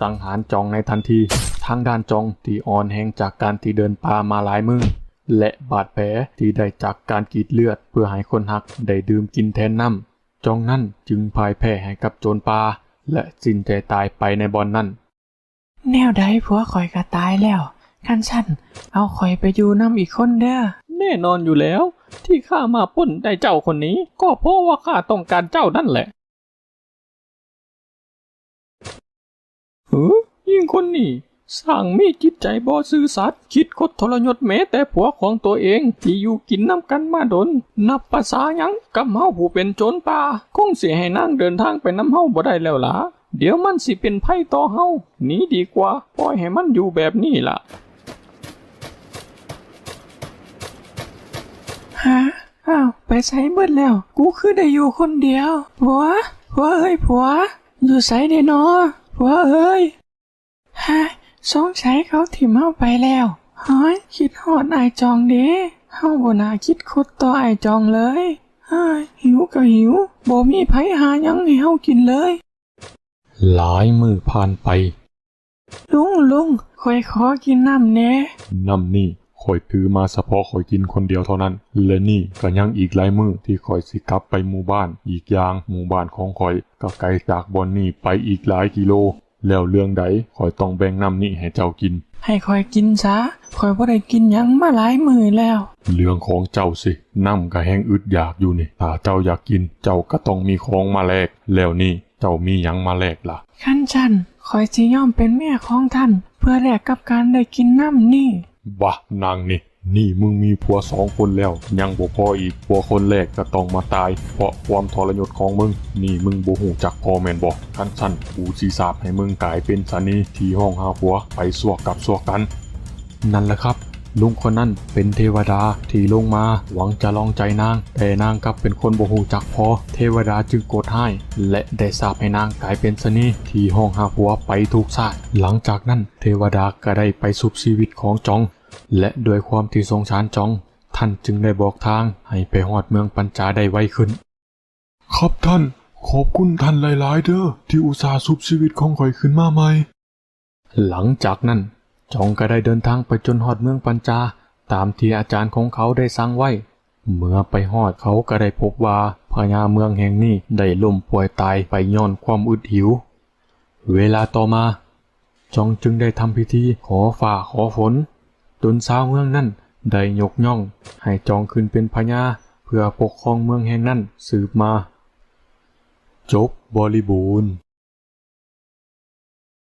สังหารจองในทันทีทางด้านจองที่อ่อนแห้งจากการที่เดินป่ามาหลายมือและบาดแผลที่ได้จากการกรีดเลือดเพื่อให้คนหักได้ดื่มกินแทนน้ำจองนั่นจึงพ่ายแพ้ให้กับโจรป่าและสิ้นใจตายไปในบอนนั่น แนวใดผัวข่อยก็ตายแล้วคันฉันเอาข่อยไปอยู่น้ำอีกคนเด้อแน่นอนอยู่แล้ว ที่ข้ามาปล้นได้เจ้าคนนี้ ก็เพราะว่าข้าต้องการเจ้านั่นแหละ เฮ้ยยิ่งคนนี้สร้างมีจิตใจบ่ซื่อสัตย์คิดคดทรยศแม้แต่ผัวของตัวเอง ที่อยู่กินน้ำกันมาดน นับภาษายังกับเฮาผู้เป็นโจรป่าคงเสิให้นางเดินทางไปน้ำเฮาบ่ได้แล้วล่ะเดี๋ยวมันสิเป็นภัยต่อเฮาหนีดีกว่า ปล่อยให้มันอยู่แบบนี้ล่ะฮะอ้าว ไปใช้เบิดแล้ว กูคือได้อยู่คนเดียวผัวผัวเอ้ยผัว อยู่ไสเด้นอ ผัวเอ้ยฮะสงสัยเขาถิ่มเฮาไปแล้วเฮ้ยคิดฮอดอายจองเด้เฮาบ่น่าคิดคุดต่ออายจองเลยเฮ้ยหิวก็หิวบ่มีไผหาหยังให้เฮากินเลย หลายมือผ่านไป ลุงลุงคอยขอกินน้ำแหน่น้ำนี่ คอยถือมาเฉพาะคอยกินคนเดียวเท่านั้น และนี่ก็ยังอีกหลายมือที่คอยสิกลับไปหมู่บ้าน อีกอย่างหมู่บ้านของคอย ก็ไกลจากบอนนี่ไปอีกหลายกิโล แล้วเรื่องใดคอยต้องแบ่งน้ำนี่ให้เจ้ากิน ให้คอยกินซะคอยบ่ได้กินหยังมาหลายมื้อแล้ว เรื่องของเจ้าสิน้ำก็แห้งอึดอยากอยู่นี่ถ้าเจ้าอยากกิน เจ้าก็ต้องมีของมาแลกแล้วนี่เจ้ามีหยังมาแลกล่ะขั้นชันคอยสิยอมเป็นแม่ของท่าน เพื่อแลกกับการได้กินน้ำนี่ บะนางนี่ นี่มึงมีผัวสองคนแล้ว ยังบ่พออีกผัวคนแรกก็ต้องมาตาย เพราะความทรยศของมึง นี่มึงบ่หูจักพ่อแม่นบ่คันสั้นกูสิสาบให้มึงกลายเป็นสานีที่ห้องหาผัวไปสวกกับสวกกัน นั่นแหละครับลุงคนนั้นเป็นเทวดาที่ลงมาหวังจะลองใจนาง แต่นางกลับเป็นคนบ่หูจักพอ เทวดาจึงโกรธให้ และได้สาปให้นางกลายเป็นสนีที่ห้องหาผัวไปทุกชาติหลังจากนั้นเทวดาก็ได้ไปสุบชีวิตของจอง และด้วยความที่สงสารจอง ท่านจึงได้บอกทางให้ไปฮอดเมืองปัญจาได้ไวขึ้น ครับท่าน ขอบคุณท่านหลายๆ เด้อที่อุตส่าห์สุบชีวิตของข่อยขึ้นมาใหม่ หลังจากนั้น จองก็ได้เดินทางไปจนฮอดเมืองปัญจา ตามที่อาจารย์ของเขาได้สั่งไว้ เมื่อไปฮอดเขาก็ได้พบว่าพญาเมืองแห่งนี้ได้ล่มป่วยตายไปย้อนความอึดหิว เวลาต่อมา จองจึงได้ทำพิธีขอฝ่าขอฝน จนชาวเมืองนั้นได้ยกย่อง ให้จองขึ้นเป็นพญาเพื่อปกครองเมืองแห่งนั้นสืบมา จบบริบูรณ์